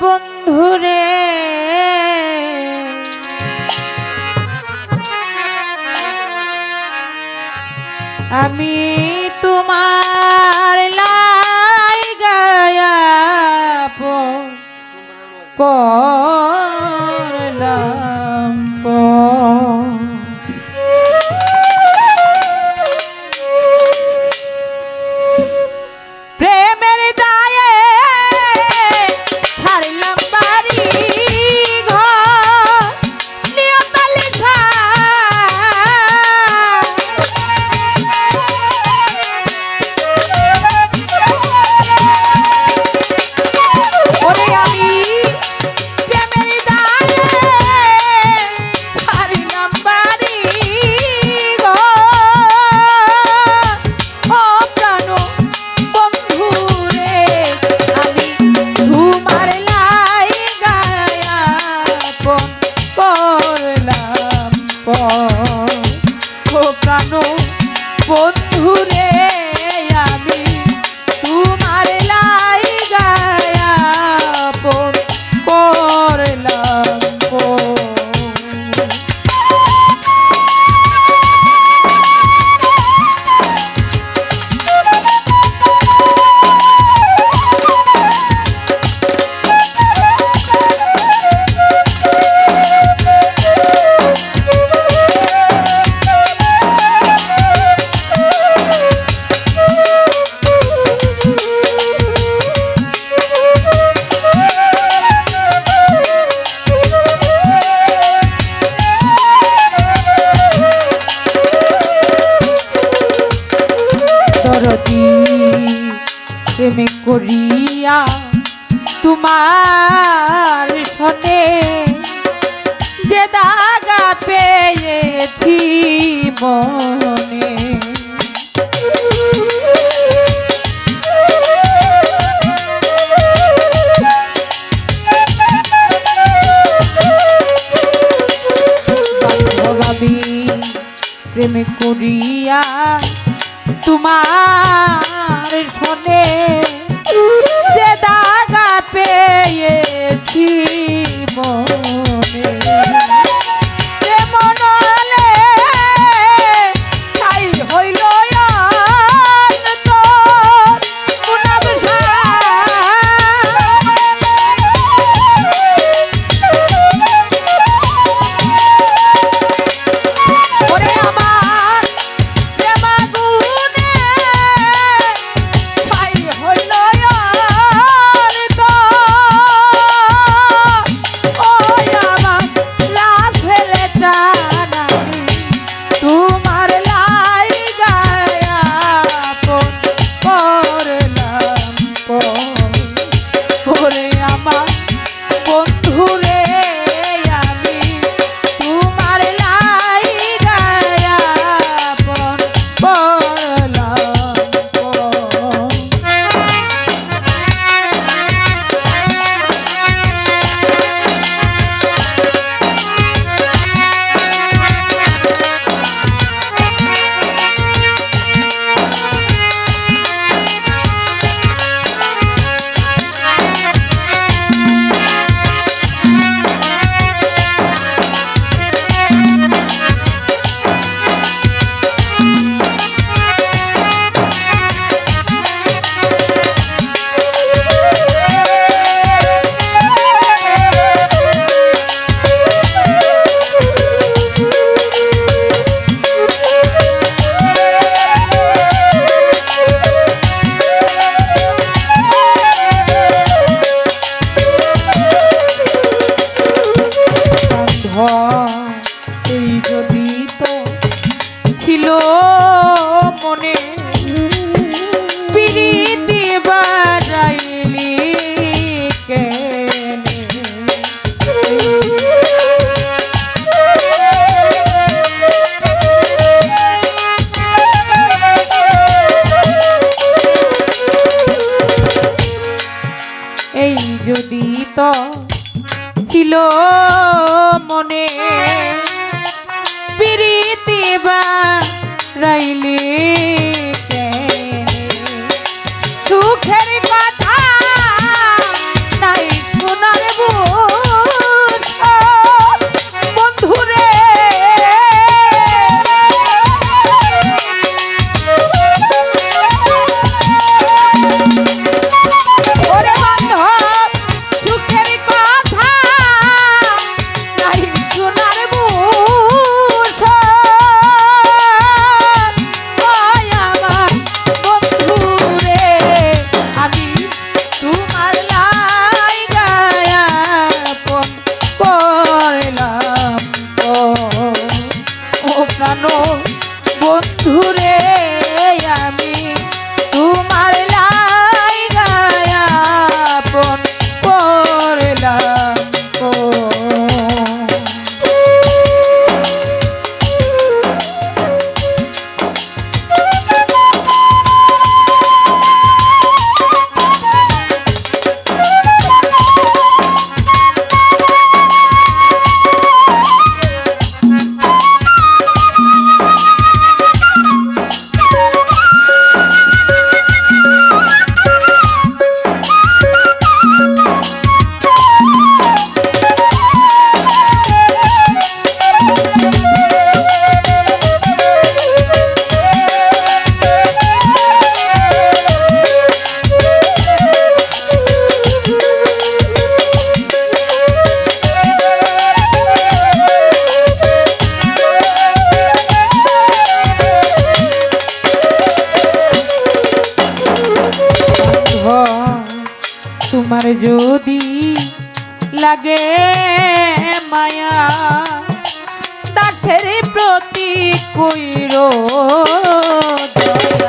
বন্ধুরে। আমি তোমার লাই গায়া কলা দাগা পেয়েছি মনে। প্রেম করিয়া তোমার শোনে যে দাগা পেয়েছি মনে। এত ছিল মনে। পিরিতি বা রাইলে লাগে মায়া। দাসের প্রতি কইর দয়া।